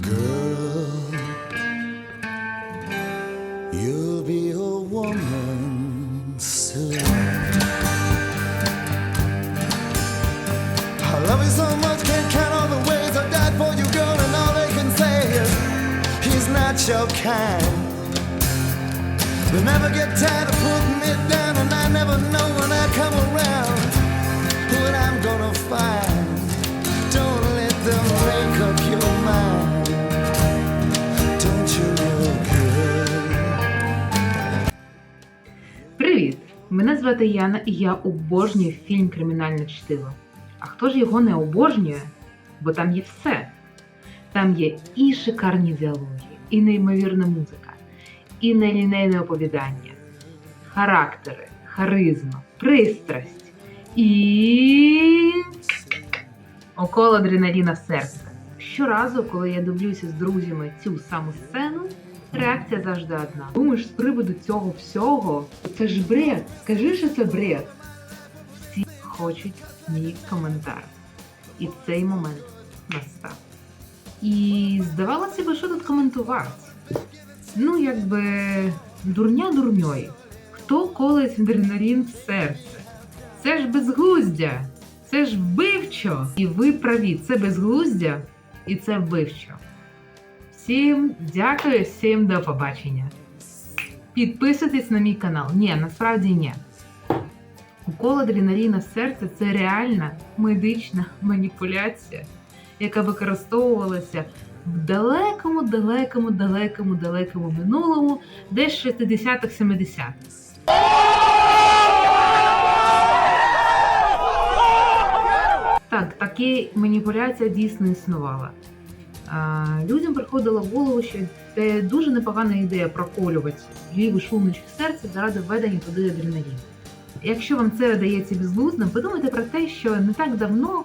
Girl, you'll be a woman soon. I love you so much, can't count all the ways I died for you, girl, and all they can say is he's not your kind. They never get tired of putting me down, and I never know when I come around what I'm gonna find. Звати Яна і я обожнюю фільм Кримінальне чтиво. А хто ж його не обожнює? Бо там є все. Там є і шикарні діалоги, і неймовірна музика, і нелінейне оповідання, характери, харизма, пристрасть і около адреналіна в серце. Щоразу, коли я дивлюся з друзями цю саму сцену, реакція завжди одна. Думаєш, з приводу цього всього, це ж бред. Скажи, що це бред. Всі хочуть мій коментар. І цей момент настав. І здавалося б, що тут коментувати? Ну, якби дурня дурньої. Хто колить адреналін в серце? Це ж безглуздя, це ж вбивчо. І ви праві, це безглуздя і це вбивчо. Всім дякую, всім до побачення. Підписуйтесь на мій канал. Ні, насправді ні. Укол адреналіна в серце це реальна медична маніпуляція, яка використовувалася в далекому, далекому, далекому, далекому минулому, десь 60-х, 70-х. Так, такі маніпуляція дійсно існувала. Людям приходило в голову, що це дуже непогана ідея проколювати ліву шлуночку серця заради введення туди адреналіну. Якщо вам це видається безглуздим, подумайте про те, що не так давно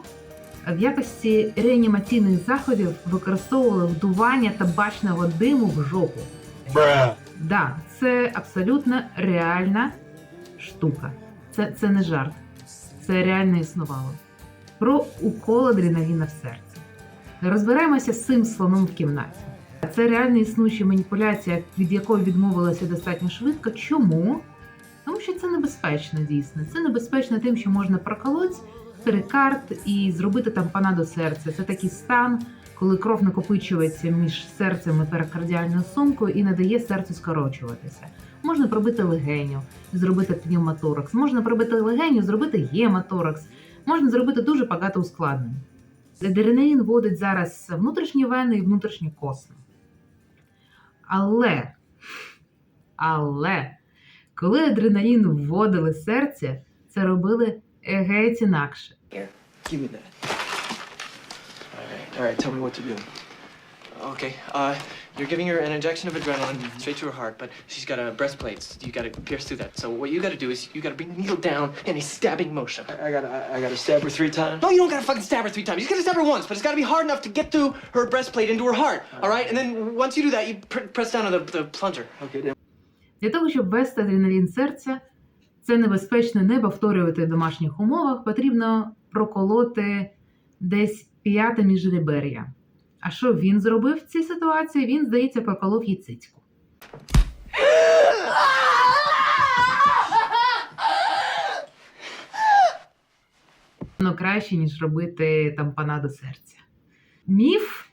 в якості реанімаційних заходів використовували вдування табачного диму в жопу. Да, це абсолютно реальна штука. Це, це не жарт. Це реально існувало. Про укол адреналіна в серці. Розберемося з цим слоном в кімнаті. Це реально існуюча маніпуляція, від якої відмовилася достатньо швидко. Чому? Тому що це небезпечно дійсно. Це небезпечно тим, що можна проколоти перикард і зробити тампонаду серця. Це такий стан, коли кров накопичується між серцем і перикардіальною сумкою і не дає серцю скорочуватися. Можна пробити легеню, зробити пневмоторакс, можна пробити легеню, зробити гематоракс, можна зробити дуже багато ускладнень. Адреналін вводить зараз внутрішні вени і внутрішні косми. Але, але, коли адреналін вводили серце, це робили геть інакше. Give me that. All right, all right. Tell me what to do. Okay. Uh, you're giving her an injection of adrenaline straight to her heart, but she's got a breastplate. So You got to pierce through that. So what you got to do is you got to bring the needle down in a stabbing motion. I got to I got to stab her three times. No, you don't got to fucking stab her three times. You got to stab her once, but it's got to be hard enough to get through her breastplate into her heart. All right, and then once you do that, you pr- press down on the, the plunger. Okay, then. Для того, щоб ввести адреналін серця, це небезпечно не повторювати в домашніх умовах, потрібно проколоти десь п'яте міжребер'я. А що він зробив в цій ситуації? Він, здається, проколов їй цицьку. Воно краще, ніж робити тампонаду серця. Міф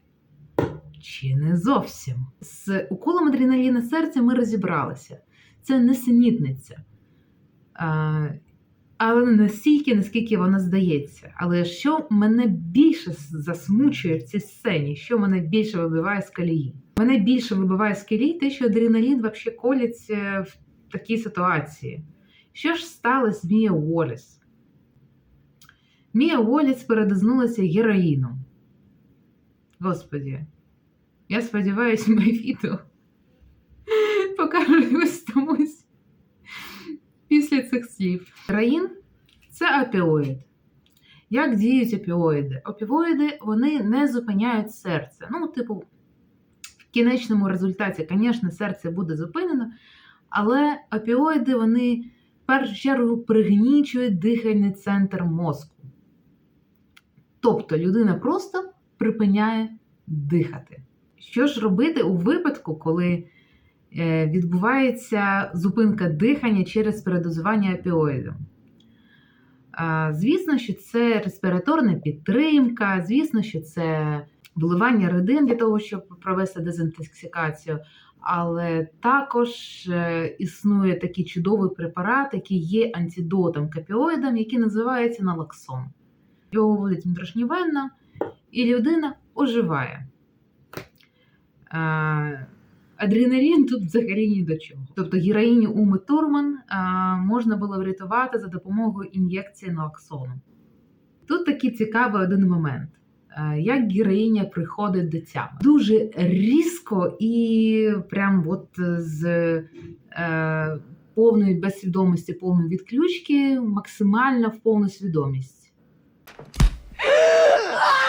чи не зовсім. З уколом адреналіна серця ми розібралися. Це несенітниця. Але не настільки, наскільки вона здається. Але що мене більше засмучує в цій сцені, що мене більше вибиває з колії? Мене більше вибиває з колії те, що адреналін взагалі колється в такій ситуації. Що ж сталося з Мія Уоліс? Мія Уоліс передознулася героїном. Господі, я сподіваюся, моє відео покаже ось комусь після цих слів. Героїн це опіоїд. Як діють опіоїди? Опіоїди вони не зупиняють серце. Ну, типу, в кінечному результаті, звісно, серце буде зупинено, але опіоїди вони в першу чергу пригнічують дихальний центр мозку. Тобто людина просто припиняє дихати. Що ж робити у випадку, коли відбувається зупинка дихання через передозування опіоїдом? Звісно, що це респіраторна підтримка, звісно, що це вливання рідин для того, щоб провести дезінтоксикацію. Але також е, існує такий чудовий препарат, який є антидотом к опіоїдам, який називається налоксон. Його вводять внутрішньовенно, і людина оживає. Адреналін тут взагалі ні до чого. Тобто героїню Уми Турман е, можна було врятувати за допомогою ін'єкції налоксону. Тут такий цікавий один момент. Як героїня приходить до тями. Дуже різко і прям от з е, повної безсвідомості, повної відключки, максимально в повну свідомість.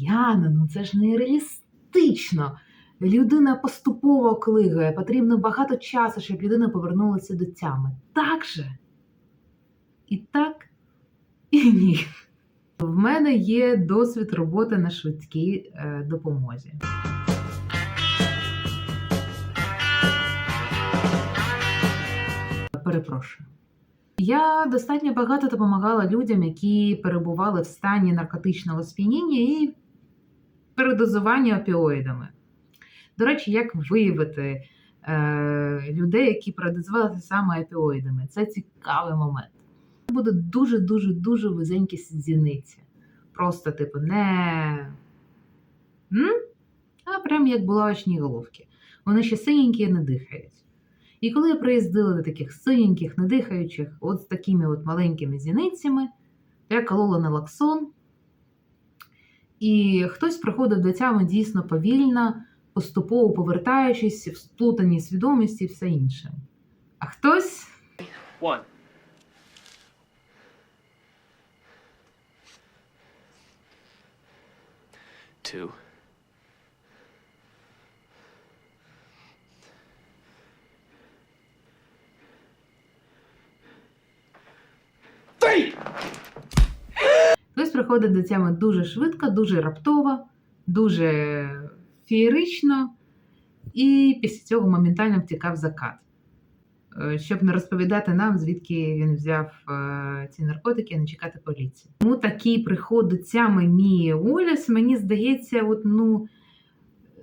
Яна, ну це ж нереалістично. Людина поступово клигає, потрібно багато часу, щоб людина повернулася до тями. Так же? І так, і ні. В мене є досвід роботи на швидкій е, допомозі. Перепрошую. Я достатньо багато допомагала людям, які перебували в стані наркотичного сп'яніння і передозування опіоїдами. До речі, як виявити е, людей, які передозувалися саме опіоїдами? Це цікавий момент. Буде дуже-дуже дуже вузенькі зіниці. Просто, типу, не. М? А прям як булавочні головки. Вони ще синенькі і не дихають. І коли я приїздила до таких синеньких, недихаючих, от з такими от маленькими зіницями, я колола налоксон. І хтось приходив до тями дійсно повільно, поступово повертаючись в сплутаній свідомості і все інше. А хтось One. Two. Three! Хтось приходить до тями дуже швидко, дуже раптово, дуже феєрично, і після цього моментально втікав закат. Е, Щоб не розповідати нам, звідки він взяв е, ці наркотики, і не чекати поліції. Тому такий приход до тями Мії Уоллес, мені здається, от, ну,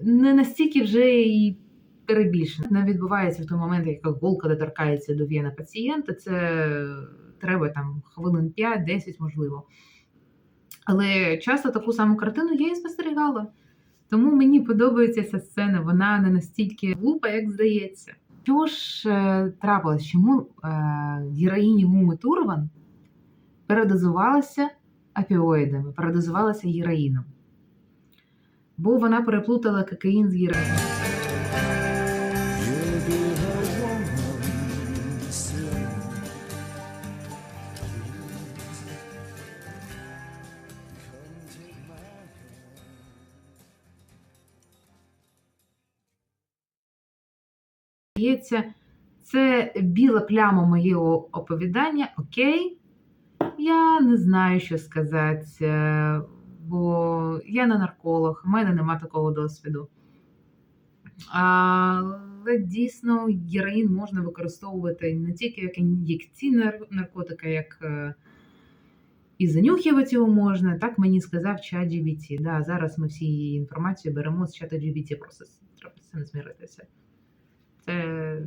не настільки вже і перебільшено. Не відбувається в той момент, як голка доторкається до в'єна пацієнта. Це треба там хвилин 5-10, можливо. Але часто таку саму картину я і спостерігала. Тому мені подобається ця сцена, вона не настільки глупа, як здається. Що ж е, трапилось? Чому е, героїні Уми Турван передозувалася опіоїдами, передозувалася героїном? Бо вона переплутала кокаїн з героїном. Здається, це біла пляма моєго оповідання. Окей, я не знаю, що сказати, бо я не нарколог, в мене нема такого досвіду. Але дійсно героїн можна використовувати не тільки як ін'єкційна наркотика, як е, і занюхувати його можна. Так мені сказав чат GBT. Да, зараз ми всі її інформацію беремо з чата GBT, просто треба з цим зміритися. Це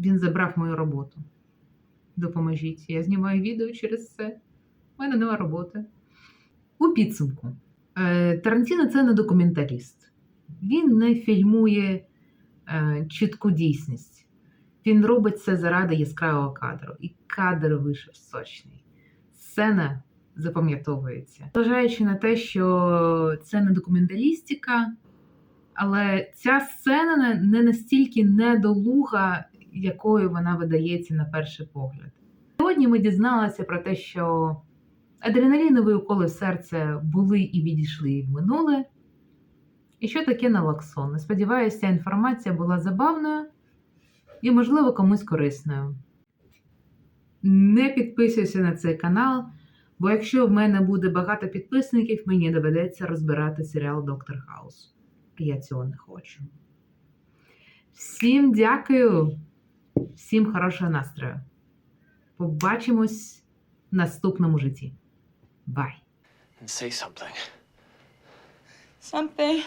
він забрав мою роботу. Допоможіть. Я знімаю відео через це. У мене нема роботи. У підсумку. Е, Тарантіно це не документаліст. Він не фільмує е, чітку дійсність. Він робить це заради яскравого кадру. І кадр вийшов сочний. Сцена запам'ятовується. Зважаючи на те, що це не документалістика, але ця сцена не- настільки недолуга, якою вона видається на перший погляд. Сьогодні ми дізналися про те, що адреналінові уколи в серце були і відійшли в минуле. І що таке налоксон? Сподіваюся, ця інформація була забавною і, можливо, комусь корисною. Не підписуйся на цей канал, Бо якщо в мене буде багато підписників, мені доведеться розбирати серіал Доктор Хаус. Я цього не хочу. Всім дякую, всім хорошого настрою. Побачимось в наступному житті. Бай! And say something. Something.